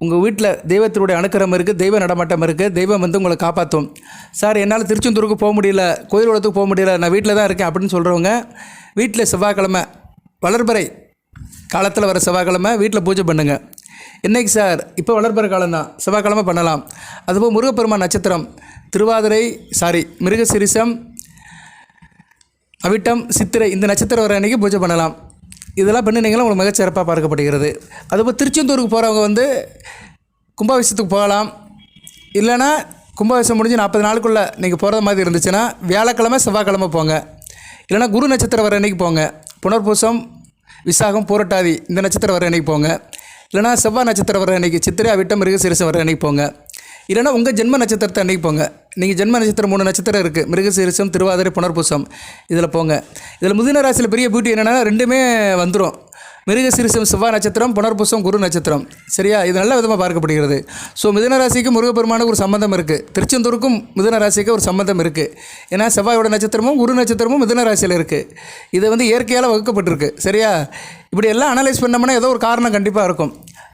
உங்கள் வீட்டில் தெய்வத்தினுடைய அணுக்கரம் இருக்குது தெய்வ நடமாட்டம் இருக்குது தெய்வம் வந்து உங்களை காப்பாற்றும் சார் என்னால் திருச்செந்தூருக்கு போக முடியல. கோயில் குளத்துக்கு போக முடியல. நான் வீட்டில் தான் இருக்கேன் அப்படின்னு சொல்கிறவங்க வீட்டில் செவ்வாய்க்கிழமை வளர்பறை காலத்தில் வர செவ்வாய்க்கிழமை வீட்டில் பூஜை பண்ணுங்கள் இன்றைக்கி சார் இப்போ வளர்ப்புற காலம் தான் செவ்வாய்க்கிழமை பண்ணலாம். அதுபோல் முருகப்பெருமான் நட்சத்திரம் திருவாதிரை சாரி மிருகசிரிசம் அவிட்டம் சித்திரை இந்த நட்சத்திரம் வர அன்றைக்கி பூஜை பண்ணலாம். இதெல்லாம் பண்ணினீங்கன்னா உங்களுக்கு மிகச்சிறப்பாக பார்க்கப்படுகிறது. அதுபோல் திருச்செந்தூருக்கு போகிறவங்க வந்து கும்பாபிஷத்துக்கு போகலாம். இல்லைன்னா கும்பாபிஷம் முடிஞ்சு நாற்பது நாளுக்குள்ளே நீங்கள் போகிற மாதிரி இருந்துச்சுன்னா வியாழக்கிழமை செவ்வாய்க்கிழமை போங்க. இல்லைன்னா குரு நட்சத்திரம் வர அன்றைக்கி போங்க. புனர்பூசம் விசாகம் புரட்டாதி இந்த நட்சத்திரம் வர அன்னைக்கு போங்க. இல்லைனா செவ்வாய் நட்சத்திரம் வர அன்னைக்கு சித்திரை அவிட்டம் மிருகசீரிசம் வர அன்னைக்கு போங்க. இல்லைனா உங்கள் ஜென்ம நட்சத்திரத்தை அன்றைக்கி போங்க. நீங்கள் ஜென்ம நட்சத்திரம் மூணு நட்சத்திரம் இருக்குது மிருகசீரிசம் திருவாதிரை புனர்பூசம் இதில் போங்க. இதில் முதின ராசியில் பெரிய பியூட்டி என்னென்னா ரெண்டுமே வந்துடும் மிருகசீரிசம் செவ்வாய் நட்சத்திரம் புனர்பூசம் குரு நட்சத்திரம். சரியா? இது நல்ல விதமாக பார்க்கப்படுகிறது. ஸோ மிதனராசிக்கும் ராசிக்கு முருகப்பெருமானுக்கு ஒரு சம்பந்தம் இருக்குது திருச்செந்தூருக்கும் மிதுன ராசிக்கு ஒரு சம்பந்தம் இருக்குது ஏன்னா செவ்வாயோட நட்சத்திரமும் குரு நட்சத்திரமும் மிதுன ராசியில் இருக்குது இது வந்து இயற்கையால் வகுக்கப்பட்டிருக்கு. சரியா? இப்படி எல்லாம் அனலைஸ் பண்ணோம்னா ஏதோ ஒரு காரணம் கண்டிப்பாக இருக்கும்.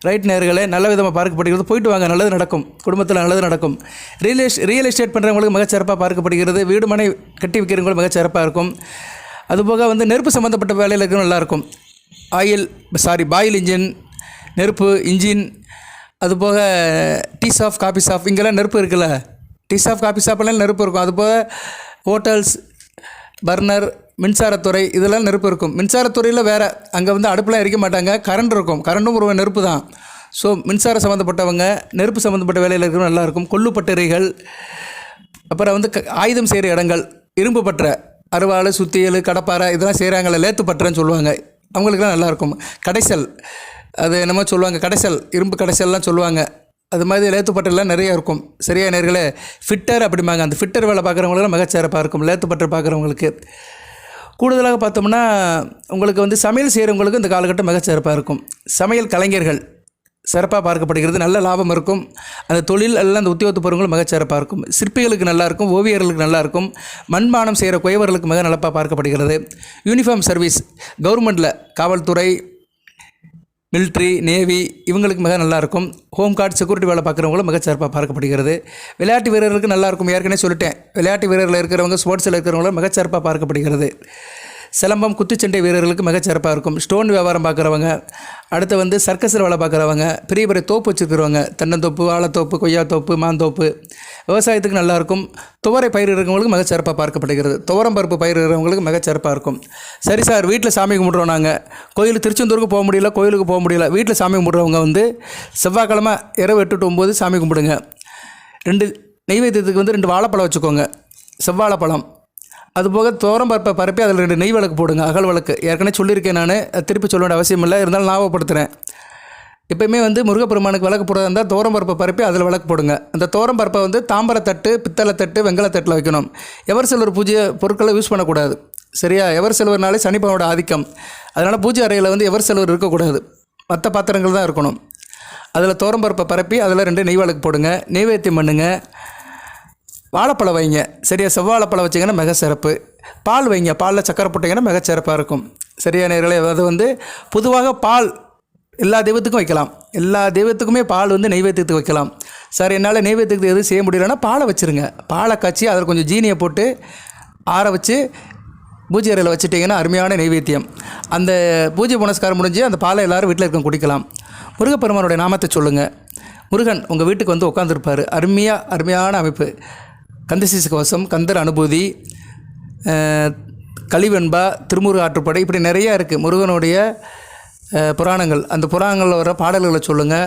ரைட் நேர்களே நல்ல விதமாக பார்க்கப்படுகிறது. போயிட்டு வாங்க நல்லது நடக்கும். குடும்பத்தில் நல்லது நடக்கும். ரியல் ரியல் எஸ்டேட் பண்ணுறவங்களுக்கு மிகச்சிறப்பாக பார்க்கப்படுகிறது. வீடு மனை கட்டி வைக்கிறவங்களுக்கு மிகச்சிறப்பாக இருக்கும். அதுபோக வந்து நெருப்பு சம்மந்தப்பட்ட வேலையில் இருக்கிறவங்க நல்லாயிருக்கும். ஆயில் சாரி பாயில் இன்ஜின் நெருப்பு இன்ஜின் அதுபோக டீ ஷாப் காபி ஷாப் இங்கெல்லாம் நெருப்பு இருக்குல்ல? டீ ஷாப் காபி ஷாப்லாம் நெருப்பு இருக்கும். அதுபோக ஹோட்டல்ஸ் பர்னர் மின்சாரத்துறை இதெல்லாம் நெருப்பு இருக்கும். மின்சாரத்துறையில் வேறு அங்கே வந்து அடுப்புலாம் எரிக்க மாட்டாங்க. கரண்ட் இருக்கும். கரண்ட்டும் ஒரு நெருப்பு தான். ஸோ மின்சாரம் சம்மந்தப்பட்டவங்க நெருப்பு சம்மந்தப்பட்ட வேலையில் இருக்கிறவங்க நல்லாயிருக்கும் கொள்ளுப்பட்டறைகள் அப்புறம் வந்து க- ஆயுதம் செய்கிற இடங்கள் இரும்பு பற்ற அருவாள் சுத்தியல் கடப்பாரை இதெல்லாம் செய்கிறாங்களே லேத்து பற்றன்னு சொல்லுவாங்க. அவங்களுக்குலாம் நல்லாயிருக்கும். கடைசல் அது என்னமோ சொல்லுவாங்க கடைசல் இரும்பு கடைசல்லாம் சொல்லுவாங்க. அது மாதிரி லேத்துப்பட்டெல்லாம் நிறையா இருக்கும். சரியா நேர்களே? ஃபிட்டர் அப்படிம்பாங்க. அந்த ஃபிட்டர் வேலை பார்க்குறவங்களுக்குலாம் மிகச்சிறப்பாக இருக்கும். லேத்துப்பட்டர் பார்க்குறவங்களுக்கு. கூடுதலாக பார்த்தோம்னா உங்களுக்கு வந்து சமையல் செய்கிறவங்களுக்கு இந்த காலகட்டம் மிகச்சிறப்பாக இருக்கும். சமையல் கலைஞர்கள் சிறப்பாக பார்க்கப்படுகிறது. நல்ல லாபம் இருக்கும். அந்த தொழில் எல்லாம் அந்த உத்தியோகத்து போகிறவங்களும் மிகச்சிறப்பாக இருக்கும். சிற்பிகளுக்கு நல்லா இருக்கும். ஓவியர்களுக்கு நல்லா இருக்கும். மண்பானம் செய்கிற குயவர்களுக்கு மிக நல்லப்பாக பார்க்கப்படுகிறது. யூனிஃபார்ம் சர்வீஸ் கவர்மெண்ட்டில் காவல்துறை மிலிட்ரி நேவி இவங்களுக்கு மிக நல்லாயிருக்கும் ஹோம் கார்டு செக்யூரிட்டி வேலை பார்க்குறவங்களும் மிக சிறப்பாக பார்க்கப்படுகிறது. விளையாட்டு வீரர்களுக்கு நல்லா இருக்கும். ஏற்கனவே சொல்லிட்டேன். விளையாட்டு வீரர்கள் இருக்கிறவங்க ஸ்போர்ட்ஸில் இருக்கிறவங்களும் மிக சிறப்பாக பார்க்கப்படுகிறது. சிலம்பம் குத்துச்சண்டை வீரர்களுக்கு மிகச்சிறப்பாக இருக்கும். ஸ்டோன் வியாபாரம் பார்க்குறவங்க அடுத்து வந்து சர்க்கஸில் வேலை பார்க்குறவங்க பெரிய பெரிய தோப்பு வச்சுருக்கிறவங்க தென்னந்தோப்பு வாழைத்தோப்பு கொய்யாத்தோப்பு மாந்தோப்பு விவசாயத்துக்கு நல்லாயிருக்கும் துவரை பயிர் இருக்கிறவங்களுக்கு மிகச் சிறப்பாக பார்க்கப்படுகிறது. துவரம் பருப்பு பயிர் இருக்கிறவங்களுக்கு மிகச் சிறப்பாக இருக்கும். சரி சார் வீட்டில் சாமி கும்பிட்றோம் நாங்கள் கோயில் திருச்செந்தூருக்கு போக முடியல கோயிலுக்கு போக முடியல. வீட்டில் சாமி கும்பிட்றவங்க வந்து செவ்வாய்க்கிழமை இரவு எட்டு டு ஒம்பது சாமி கும்பிடுங்க. ரெண்டு நெய்வேத்தியத்துக்கு வந்து ரெண்டு வாழைப்பழம் வச்சுக்கோங்க. செவ்வாழைப்பழம். அதுபோக தோரம் பருப்பை பரப்பி அதில் ரெண்டு நெய் விளக்கு போடுங்க அகல் விளக்கு. ஏற்கனவே சொல்லியிருக்கேன் நான். திருப்பி சொல்ல வேண்டிய அவசியம் இல்லை. இருந்தாலும் ஞாபகப்படுத்துகிறேன் எப்பயுமே வந்து முருகப்பெருமானுக்கு விளக்கு போடுறதா இருந்தால் தோரம் பருப்பை பரப்பி அதில் விளக்கு போடுங்க. அந்த தோரம் பருப்பை வந்து தாம்பரத்தட்டு வெங்கல வெங்கலத்தட்டில் வைக்கணும். எவர் சிலர் பூஜை பொருட்களை யூஸ் பண்ணக்கூடாது. சரியா? எவர் செல்வர்னாலே சனிப்பனோட ஆதிக்கம். அதனால் பூஜை அறையில் வந்து எவர் செல்வர் இருக்கக்கூடாது. மற்ற பாத்திரங்கள் தான் இருக்கணும். அதில் தோரம்பருப்பை பரப்பி அதில் ரெண்டு நெய் விளக்கு போடுங்க. நெய்வேத்தியம் பண்ணுங்கள் வாழைப்பழம் வைங்க. சரியா? செவ்வாழைப்பழம் வச்சிங்கன்னா மிக சிறப்பு. பால் வைங்க. பாலில் சக்கரை போட்டிங்கன்னா மிக சிறப்பாக இருக்கும். சரியா நேர்களை? அது வந்து பொதுவாக பால் எல்லா தெய்வத்துக்கும் வைக்கலாம். எல்லா தெய்வத்துக்குமே பால் வந்து நெய்வேத்தியத்துக்கு வைக்கலாம். சார் என்னால் நெய்வேத்தியத்துக்கு எதுவும் செய்ய முடியலன்னா பாலை வச்சுருங்க. பாலை காய்ச்சி அதில் கொஞ்சம் ஜீனியை போட்டு ஆற வச்சு பூஜை அறையில் வச்சுட்டிங்கன்னா அருமையான நெய்வேத்தியம் அந்த பூஜை புனஸ்காரம் முடிஞ்சு அந்த பாலை எல்லாரும் வீட்டில் இருக்க குடிக்கலாம். முருகப்பெருமானுடைய நாமத்தை சொல்லுங்கள் முருகன் உங்கள் வீட்டுக்கு வந்து உட்காந்துருப்பார் அருமையாக அருமையான அமைப்பு. கந்தசீச கவசம் கந்தர் அனுபூதி அஹ், கலிவெண்பா திருமுருக ஆற்றுப்படை இப்படி நிறையா இருக்குது முருகனுடைய புராணங்கள். அந்த புராணங்களில் வர பாடல்களை சொல்லுங்கள்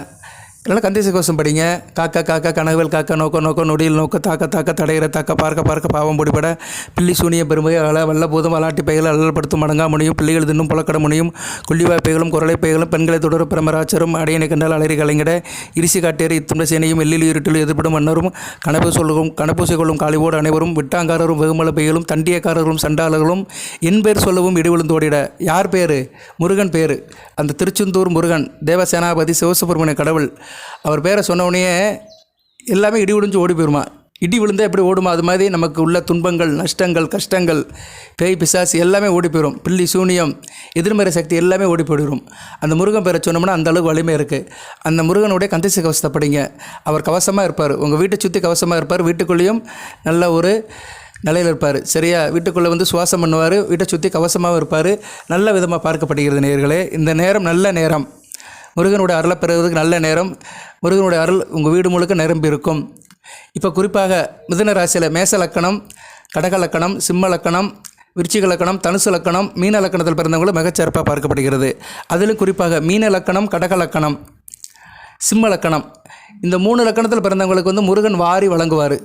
இல்லைனா கந்தேச கோஷம் படிங்க. காக்கா காக்கா கனவுகள் காக்கா நோக்க நோக்க நொடியில் நோக்க தாக்க தாக்க தடையிற தாக்க பார்க்க பார்க்க பாவம் பிடிபட பிள்ளி சூனிய பெருமை அல வல்ல போதும் வலாட்டி பைகள் அல்லல்படுத்தும் மடங்கா முடியும் பிள்ளைகள் தின்னும் புலக்கட முடியும் குள்ளிவாய் பைகளும் குரலை பைகளும் பெண்களை தொடரும் பிரமராச்சரும் அடையனை கண்டால் அலறி கலைஞட இரிசி காட்டேறி இத்துண்ட சேனையும் எல்லில் இருட்டில் எதிர்ப்படும் மன்னரும் கணப்பு சொல்லும் கணப்பூசை கொள்ளும் காளிவோடு அனைவரும் விட்டாங்காரரும் வெகுமல பைகளும் தண்டியக்காரர்களும் சண்டாளர்களும் என் பேர் சொல்லவும் இடிவிழுந்தோடிட யார் பேர்? முருகன் பேர். அந்த திருச்செந்தூர் முருகன் தேவசேனாபதி சிவசுப்பிரமணிய கடவுள் அவர் பேரை சொன்னவுடனே எல்லாமே இடி விழுந்து ஓடி போயிருமா? இடி விழுந்தால் எப்படி ஓடுமா? அது மாதிரி நமக்கு உள்ள துன்பங்கள் நஷ்டங்கள் கஷ்டங்கள் பேய் பிசாசு எல்லாமே ஓடி போயிடும் பில்லி சூனியம் எதிர்மறை சக்தி எல்லாமே ஓடி போயிடும் அந்த முருகன் பேரை சொன்னோம்னா அந்த அளவுக்கு வலிமை இருக்குது அந்த முருகனுடைய கந்தசி கவசத்தை படிங்க அவர் கவசமாக இருப்பார். உங்கள் வீட்டை சுற்றி கவசமாக இருப்பார். வீட்டுக்குள்ளேயும் நல்ல ஒரு நிலையில் இருப்பார். சரியா? வீட்டுக்குள்ளே வந்து சுவாசம் பண்ணுவார். வீட்டை சுற்றி கவசமாகவும் இருப்பார். நல்ல விதமாக பார்க்கப்படுகிறது நேர்களே இந்த நேரம் நல்ல நேரம். முருகனுடைய அருளை பெறுவதற்கு நல்ல நேரம். முருகனுடைய அருள் உங்கள் வீடு முழுக்க நிரம்பி இருக்கும். இப்போ குறிப்பாக மிதுன ராசியில் மேச லக்கணம் கடக லக்கணம் சிம்ம லக்கணம் விருச்சிக லக்கணம் தனுசு லக்கணம் மீன லக்கணத்தில் பிறந்தவங்களும் மிகச்சிறப்பாக பார்க்கப்படுகிறது. அதிலும் குறிப்பாக மீன லக்கணம் கடக லக்கணம் சிம்ம லக்கணம். இந்த மூணு லக்கணத்தில் பிறந்தவங்களுக்கு வந்து முருகன் வாரி வழங்குவார்.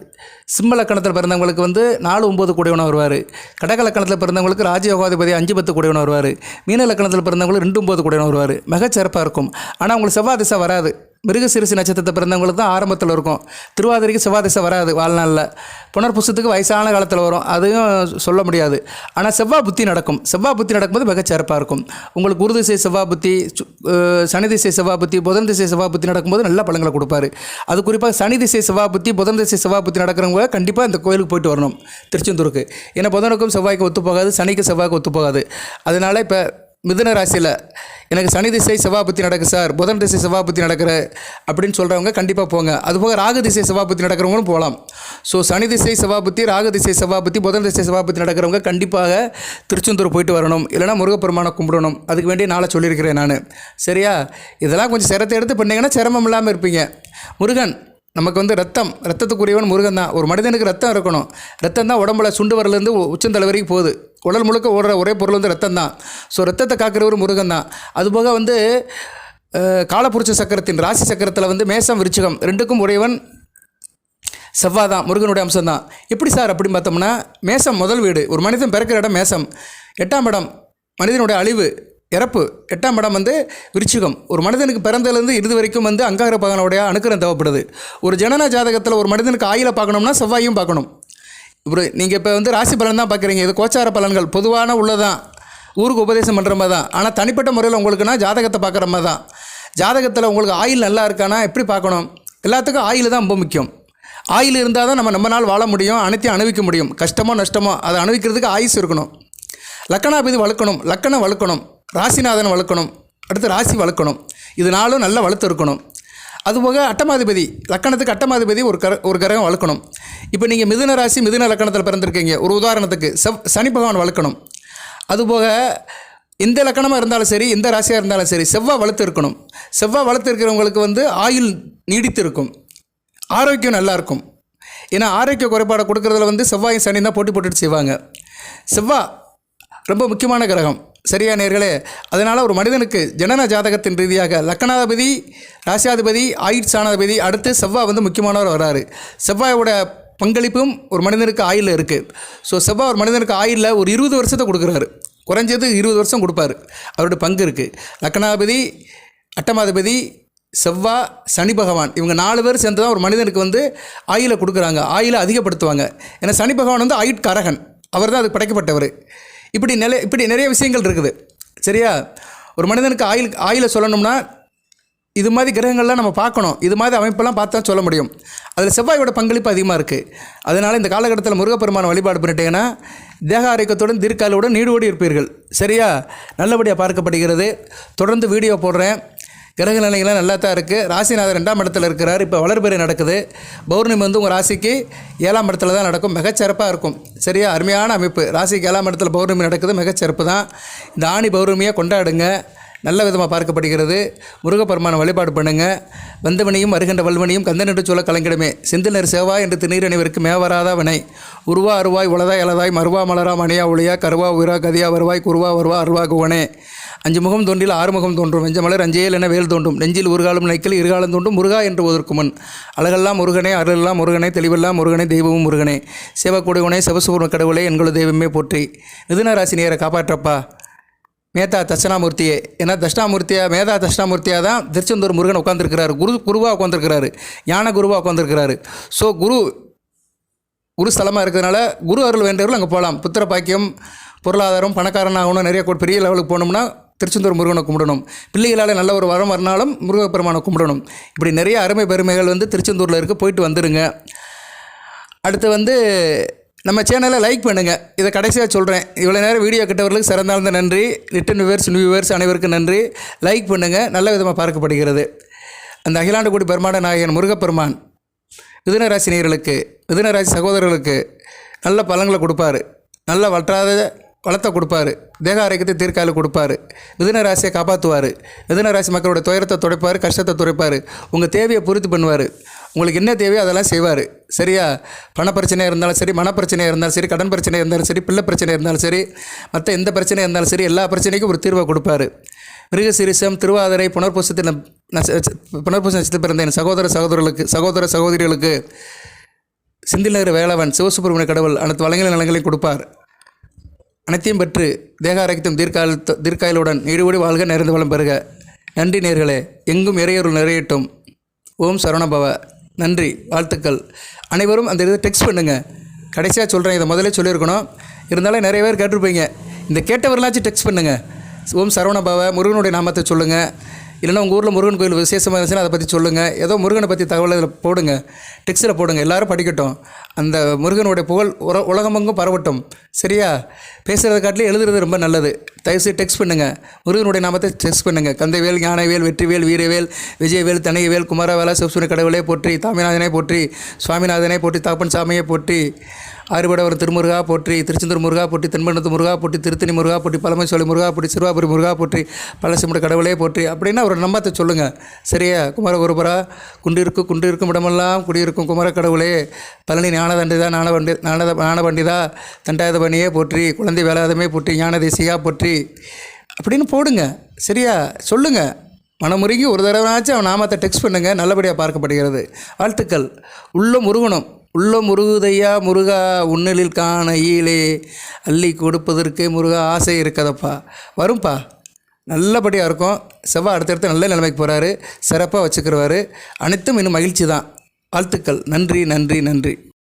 சிம்ம லக்கணத்தில் பிறந்தவங்களுக்கு வந்து நாலு ஒம்பது கூடியவனாக வருவார். கடக லக்கணத்தில் பிறந்தவங்களுக்கு ராஜயோகாதிபதி அஞ்சு பத்து கூடியவனாக வருவார். மீன லக்கணத்தில் பிறந்தவங்களுக்கு ரெண்டு ஒம்பது கூடியவனாக வருவார். மிகச்சிறப்பாக இருக்கும். ஆனால் அவங்களுக்கு செவ்வாய் திசை வராது. மிருகசிறுசி நட்சத்திரத்தை பிறந்தவங்களுக்கு தான் ஆரம்பத்தில் இருக்கும். திருவாதிரைக்கு செவ்வாதிசை வராது வாழ்நாளில். புனர்புசத்துக்கு வயசான காலத்தில் வரும். அதையும் சொல்ல முடியாது. ஆனால் செவ்வாய் புத்தி நடக்கும். செவ்வாய் புத்தி நடக்கும்போது மிகச்சிறப்பாக இருக்கும். உங்களுக்கு குரு திசை செவ்வாய் புத்தி சு- சனி திசை செவ்வாய் புத்தி புதன் திசை செவ்வாய் புத்தி நடக்கும்போது நல்ல பழங்களை கொடுப்பாரு. அது குறிப்பாக சனி திசை செவ்வாய் புத்தி புதன் திசை செவ்வாய் புத்தி நடக்கிறவங்க கண்டிப்பாக இந்த கோயிலுக்கு போயிட்டு வரணும். திருச்செந்தூருக்கு. ஏன்னா புதனுக்கும் செவ்வாய்க்கு ஒத்து போகாது சனிக்கு செவ்வாய்க்கு ஒத்து போகாது அதனால இப்போ மிதுன ராசியில் எனக்கு சனி திசை செவ்வாபத்தி நடக்கு சார். புதன் திசை செவ்வாபத்தி நடக்கிற அப்படின்னு சொல்கிறவங்க கண்டிப்பாக போங்க. அதுபோக ராகு திசை செவ்வாபத்தி நடக்கிறவங்களும் போகலாம் ஸோ சனி திசை செவ்வாபத்தி ராகு திசை செவ்வாபத்தி புதன் திசை செவ்வாபத்தி நடக்கிறவங்க கண்டிப்பாக திருச்செந்தூர் போயிட்டு வரணும். இல்லைனா முருகப்பெருமானை கும்பிடணும். அதுக்கு வேண்டிய நாளை சொல்லியிருக்கிறேன் நான். சரியா? இதெல்லாம் கொஞ்சம் சிரத்தை எடுத்து பண்ணிங்கன்னா சிரமம் இல்லாமல் இருப்பீங்க. முருகன் நமக்கு வந்து ரத்தம் ரத்தத்துக்குரியவன் முருகன் தான். ஒரு மனிதனுக்கு ரத்தம் இருக்கணும். ரத்தம் தான் உடம்புல சுண்டு வரலேருந்து உச்சந்தலை வரைக்கும் போகுது. உடல் முழுக்க ஓடுற ஒரே பொருள் வந்து ரத்தம் தான் ஸோ ரத்தத்தை காக்கிறவர் முருகன் தான் அதுபோக வந்து அஹ், சக்கரத்தின் ராசி சக்கரத்தில் வந்து மேசம் விருச்சிகம் ரெண்டுக்கும் உடையவன் செவ்வாய் தான் முருகனுடைய அம்சம் தான் எப்படி சார் அப்படின்னு பார்த்தோம்னா மேசம் முதல் வீடு. ஒரு மனிதன் பிறக்கிற இடம் மேசம் எட்டாம் இடம் மனிதனுடைய அழிவு இறப்பு. எட்டாம் இடம் வந்து விருச்சிகம். ஒரு மனிதனுக்கு பிறந்ததுலேருந்து இறுதி வரைக்கும் வந்து அங்கார பகனுடைய அனுக்கிரம் தேவைப்படுது. ஒரு ஜனன ஜாதகத்தில் ஒரு மனிதனுக்கு ஆயில பார்க்கணும்னா செவ்வாயும் பார்க்கணும். இப்போ நீங்கள் இப்போ வந்து ராசி பலன் தான் பார்க்குறீங்க இது கோச்சார பலன்கள். பொதுவான உள்ளதான். ஊருக்கு உபதேசம் பண்ணுற மாதிரி தான் ஆனால் தனிப்பட்ட முறையில் உங்களுக்குன்னா ஜாதகத்தை பார்க்குற மாதிரி தான் ஜாதகத்தில் உங்களுக்கு ஆயில் நல்லா இருக்கானா? எப்படி பார்க்கணும் எல்லாத்துக்கும் ஆயில் தான் ரொம்ப முக்கியம். ஆயில் இருந்தால் தான் நம்ம நம்ம நாள் வாழ முடியும். அனைத்தையும் அணுவிக்க முடியும். கஷ்டமோ நஷ்டமோ அதை அணுவிக்கிறதுக்கு ஆயுஸ் இருக்கணும். லக்கணாபதி வளர்க்கணும். லக்கணம் வளர்க்கணும். ராசிநாதன் வளர்க்கணும். அடுத்து ராசி வளர்க்கணும். இது நாளும் நல்லா வளர்த்து இருக்கணும். அதுபோக அட்டமாதிபதி லக்கணத்துக்கு அட்டமாதிபதி ஒரு கர ஒரு கிரகம் வளர்க்கணும். இப்போ நீங்கள் மிதுன ராசி மிதுன லக்கணத்தில் பிறந்திருக்கீங்க. ஒரு உதாரணத்துக்கு செவ் சனி பகவான் வளர்க்கணும். அதுபோக இந்த லக்கணமாக இருந்தாலும் சரி இந்த ராசியாக இருந்தாலும் சரி செவ்வாய் வளர்த்து இருக்கணும் செவ்வாய் வளர்த்து இருக்கிறவங்களுக்கு வந்து ஆயுள் நீடித்து இருக்கும் ஆரோக்கியம் நல்லா இருக்கும் ஏன்னா ஆரோக்கிய குறைபாடை கொடுக்குறதுல வந்து செவ்வாயும் சனி தான் போட்டி போட்டுட்டு செய்வாங்க. செவ்வாய் ரொம்ப முக்கியமான கிரகம். சரியா நேர்களே? அதனால் ஒரு மனிதனுக்கு ஜனன ஜாதகத்தின் ரீதியாக லக்கணாதிபதி ராசியாதிபதி ஆயுட்சானாதிபதி அடுத்து செவ்வாய் வந்து முக்கியமானவர் வராரு. செவ்வாயோட பங்களிப்பும் ஒரு மனிதனுக்கு ஆயில் இருக்குது ஸோ செவ்வாய் ஒரு மனிதனுக்கு ஆயிலில் ஒரு இருபது வருஷத்தை கொடுக்குறாரு. குறைஞ்சது இருபது வருஷம் கொடுப்பாரு. அவருடைய பங்கு இருக்குது லக்கணாதிபதி அட்டமாதிபதி செவ்வாய் சனி பகவான் இவங்க நாலு பேர் சேர்ந்து தான் ஒரு மனிதனுக்கு வந்து ஆயிலை கொடுக்குறாங்க. ஆயிலை அதிகப்படுத்துவாங்க. ஏன்னா சனி பகவான் வந்து ஆயுட்காரகன். அவர் தான் அது படைக்கப்பட்டவர். இப்படி நிலை இப்படி நிறைய விஷயங்கள் இருக்குது. சரியா? ஒரு மனிதனுக்கு ஆயில் ஆயில சொல்லணும்னா இது மாதிரி கிரகங்கள்லாம் நம்ம பார்க்கணும். இது மாதிரி அமைப்பெல்லாம் பார்த்தா சொல்ல முடியும். அதில் செவ்வாயோட பங்களிப்பு அதிகமாக இருக்குது அதனால் இந்த காலகட்டத்தில் முருகப்பெருமான வழிபாடு பண்ணிட்டீங்கன்னா தேக ஆரோக்கியத்துடன் தீர்க்காலுடன் நீடோடி இருப்பீர்கள். சரியா? நல்லபடியாக பார்க்கப்படுகிறது. தொடர்ந்து வீடியோ போடுறேன். கிரக நிலைகள்லாம் நல்லா தான் இருக்குது ராசிநாதர் ரெண்டாம் இடத்துல இருக்கிறார். இப்போ வளர்பிறை நடக்குது. பௌர்ணமி வந்து உங்கள் ராசிக்கு ஏழாம் இடத்துல தான் நடக்கும். மிகச்சிறப்பாக இருக்கும். சரியா? அருமையான அமைப்பு. ராசிக்கு ஏழாம் இடத்துல பௌர்ணமி நடக்குது. மிகச்சிறப்பு தான் இந்த ஆணி பௌர்ணமியை கொண்டாடுங்க. நல்ல விதமாக பார்க்கப்படுகிறது. முருகப்பெருமான வழிபாடு பண்ணுங்க. வந்தவனையும் வருகின்ற வல்வனையும் கந்தனிட்டு சொல்ல கலங்கிடமே. செந்திலர் செவ்வாய் என்று திருநீர் அனைவருக்கு மேவராதா வினை. உருவா அருவாய் உளதாய் இளதாய் மருவா மலரா மணியா ஒளியா கருவா உயிரா கதியா வருவாய் குருவா வருவா அருவா குவனே. அஞ்சு முகம் தோன்றில் ஆறு முகம் தோன்றும். வெஞ்சமலர் அஞ்சேல் என வேல் தோன்றும். நெஞ்சில் உருகாலும் நைக்கில் இருகாலம் தோன்றும். முருகா என்று ஒதற்குமன் அழகெல்லாம் முருகனே அருளெல்லாம் முருகனே தெளிவெல்லாம் முருகனே தெய்வமும் முருகனே. சிவக்கூடுவனே சிவசுபூர்ண கடவுளே எங்களது தெய்வமே போற்றி. மிதுன ராசி நேரை காப்பாற்றப்பா. மேதா தட்சணாமூர்த்தியே. ஏன்னா தட்சிணாமூர்த்தியா மேதா தட்சிணாமூர்த்தியாக தான் திருச்செந்தூர் முருகன் உட்காந்துருக்கிறாரு குரு குருவாக உட்காந்துருக்கிறாரு ஞான குருவாக உட்காந்துருக்கிறாரு ஸோ குரு குரு ஸ்தலமாக இருக்கிறதுனால குரு அருள் வேண்டவர்கள் அங்கே போகலாம் புத்திர பாக்கியம் பொருளாதாரம் பணக்காரனாகணும் நிறைய பெரிய லெவலுக்கு போகணும்னா திருச்செந்தூர் முருகனை கும்பிடணும். பிள்ளைகளால் நல்ல ஒரு வரம் வரனாலும் முருகப்பெருமானை கும்பிடணும். இப்படி நிறைய அருமை பெருமைகள் வந்து திருச்செந்தூரில் இருக்குது போயிட்டு வந்துடுங்க அடுத்து வந்து நம்ம சேனலை லைக் பண்ணுங்கள் இதை கடைசியாக சொல்கிறேன் இவ்வளோ நேரம் வீடியோ கிட்டவர்களுக்கு சிறந்தாழ்ந்த நன்றி. ரிட்டன் வியூவர்ஸ் வியூவர்ஸ் அனைவருக்கும் நன்றி. லைக் பண்ணுங்கள் நல்ல விதமாக பார்க்கப்படுகிறது. அந்த அகிலாண்டு கோடி பெருமாட நாயகன் முருகப்பெருமான் மிதுனராசி நேர்களுக்கு மிதுனராசி சகோதரர்களுக்கு நல்ல பலங்களை கொடுப்பாரு. நல்ல வற்றாத வளத்தை கொடுப்பாரு. தேக ஆரோக்கியத்தை தீர்க்காலு கொடுப்பார். மிதுன ராசியை காப்பாற்றுவார் மிதுன ராசி மக்களோட துயரத்தை துடைப்பார் கஷ்டத்தை துடைப்பார். உங்கள் தேவையை பூர்த்தி பண்ணுவார். உங்களுக்கு என்ன தேவையோ அதெல்லாம் செய்வார். சரியா? பணப்பிரச்சனையாக இருந்தாலும் சரி மனப்பிரச்சனையாக இருந்தாலும் சரி கடன் பிரச்சனையாக இருந்தாலும் சரி பிள்ளை பிரச்சனையாக இருந்தாலும் சரி மற்ற எந்த பிரச்சனையாக இருந்தாலும் சரி எல்லா பிரச்சனைக்கும் ஒரு தீர்வை கொடுப்பாரு. மிருகசீரிசம் திருவாதிரை புனர்பூசத்தில் புனர்பூச நட்சத்திரத்தில் பிறந்த என் சகோதர சகோதரர்களுக்கு சகோதர சகோதரிகளுக்கு சிந்திநகர் வேளவன் சிவசுப்பிரமணிய கடவுள் அனைத்து வளங்களின் நலங்களையும் கொடுப்பார். அனைத்தையும் பெற்று தேக ஆரோக்கியத்தும் தீர்க்காயல் தீர்க்காயலுடன் ஈடுபடி வாழ்க நிறைந்து வளம் பெறுக. நன்றி நேர்களே. எங்கும் இறையொருள் நிறையட்டும். ஓம் சரவணபவ. நன்றி வாழ்த்துக்கள். அனைவரும் அந்த இதை டெக்ஸ்ட் பண்ணுங்கள் கடைசியாக சொல்கிறேன் இதை முதலே சொல்லியிருக்கணும். இருந்தாலும் நிறைய பேர் கேட்டிருப்பீங்க. இந்த கேட்டவர்களாச்சும் டெக்ஸ்ட் பண்ணுங்கள் ஓம் சரவணபவ முருகனுடைய நாமத்தை சொல்லுங்கள் இல்லைன்னா உங்கள் ஊரில் முருகன் கோயில் விசேஷமாக இருந்துச்சுன்னா அதை பற்றி சொல்லுங்கள் ஏதோ முருகனை பற்றி தகவல் இதில் போடுங்க. டெக்ஸ்ட்டில் போடுங்க. எல்லாரும் படிக்கட்டும். அந்த முருகனுடைய புகழ் உர உலகமெங்கும் பரவட்டும். சரியா? பேசுகிறத காட்டிலும் எழுதுறது ரொம்ப நல்லது. தயவுசெய்து டெக்ஸ்ட் பண்ணுங்கள் முருகனுடைய நாமத்தை டெக்ஸ்ட் பண்ணுங்கள் கந்தைவேல் ஞானவேல் வெற்றிவேல் வீரவேல் விஜயவேல் தனகவேல் குமாரவேலா சிவசூரிய கடவுளே போற்றி தாமிநாதனை போற்றி சுவாமிநாதனை போற்றி தாப்பன் சாமியை போற்றி ஆறுபடவர் திருமுருகா போற்றி திருச்செந்தூர் முருகா போற்றி தென்பண்ணத்து முருகா போற்றி திருத்தணி முருகா போற்றி பழமைச்சோலை முருகா போற்றி சிறுவாபுரி முருகா போற்றி பழசிமுட கடவுளே போற்றி அப்படின்னா ஒரு நம்பத்தை சொல்லுங்கள் சரியா? குமரகுருபரா குண்டிருக்கு குண்டிருக்கும் இடமெல்லாம் குடியிருக்கும் குமர கடவுளே பழனி ஞானதண்டிதா ஞானபண்டி ஞானத ஞானபண்டிதா தண்டாயுத பணியே போற்றி குழந்தை வேலாதமே போற்றி ஞான திசையா போற்றி அப்படின்னு போடுங்க. சரியா? சொல்லுங்கள் மனமுருகி ஒரு தடவைனாச்சும் அவன் நாமத்தை டெக்ஸ்ட் பண்ணுங்கள் நல்லபடியாக பார்க்கப்படுகிறது. வாழ்த்துக்கள். உள்ள முருகணும் உள்ள முருகுதையா முருகா உன்னலில் காண ஈலே அள்ளி கொடுப்பதற்கு முருகா ஆசை இருக்கதப்பா. வரும்பா. நல்லபடியாக இருக்கும். செவ்வாய் அடுத்தடுத்து நல்ல நிலைமைக்கு போகிறாரு சிறப்பாக வச்சுக்கிறவாரு அனைத்தும் இன்னும் மகிழ்ச்சி தான் வாழ்த்துக்கள். நன்றி நன்றி நன்றி.